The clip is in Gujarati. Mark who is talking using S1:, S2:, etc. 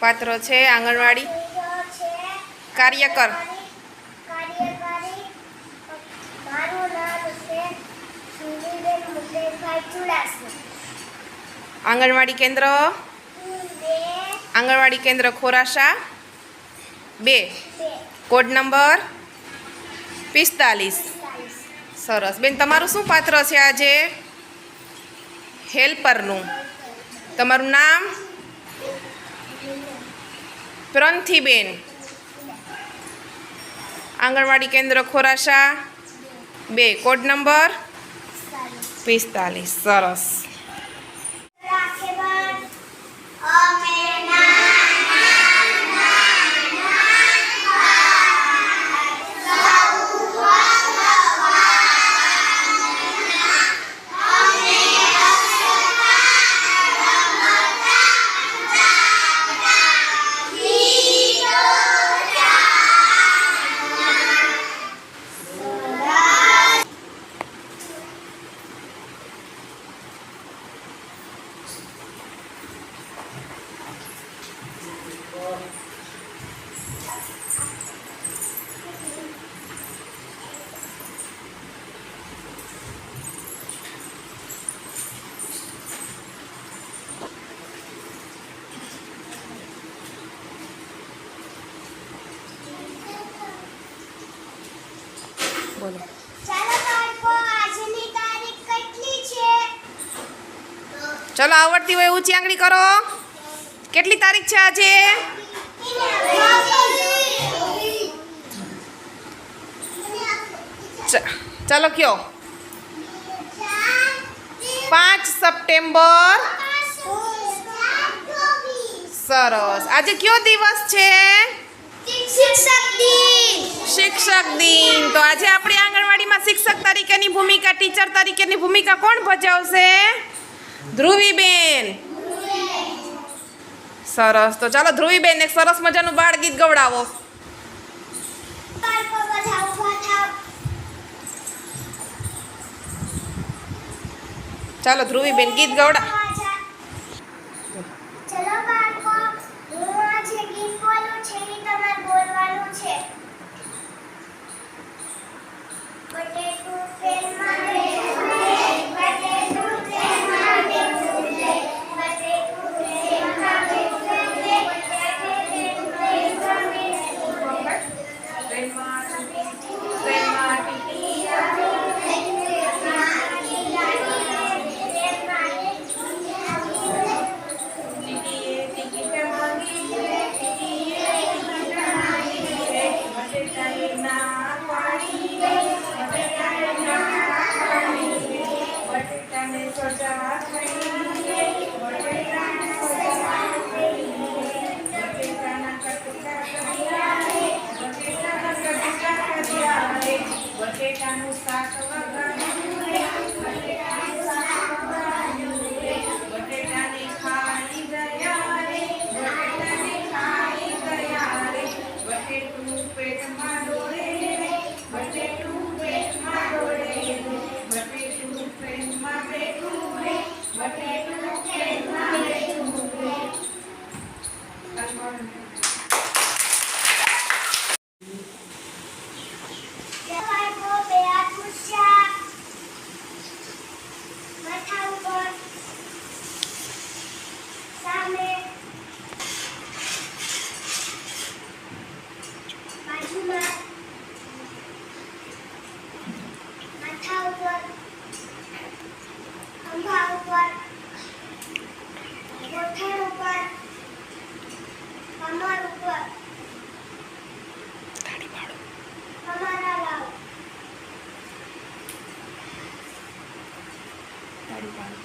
S1: પાત્ર છે, આંગણવાડી. કાર્યકર. આંગણવાડી કેન્દ્ર. આંગણવાડી કેન્દ્ર ખોરાસા બે. કોડ નંબર પિસ્તાલીસ. સરસ. બેન, તમારું શું પાત્ર છે આજે? હેલ્પરનું. તમારું નામ? પ્રંથીબેન. આંગણવાડી કેન્દ્ર ખોરાશા. બે. Code number?
S2: પિસ્તાલીસ.
S1: સરસ. બોલો.
S2: ચાલો
S1: આવડતી હોય ઊંચી આંગળી કરો. કેટલી તારીખ છે આજે? ચાલો કયો? પાંચ સપ્ટેમ્બર. સરસ. આજે કયો દિવસ છે?
S2: શિક્ષક દિન.
S1: શિક્ષક દિન. તો આજે આપણી આંગણવાડીમાં શિક્ષક તરીકેની ભૂમિકા ટીચર તરીકેની ભૂમિકા કોણ ભજવશે? ધ્રુવીબેન. સરસ. તો ચાલો ધ્રુવીબેન એક સરસ મજાનું બાળ ગીત ગવડાવો ચાલો ધ્રુવીબેન ગીત ગવડા
S2: Matters ખંભા ઉપર. ગોઠણ ઉપર. કમર ઉપર. કમરા લાવો તાલી પાડો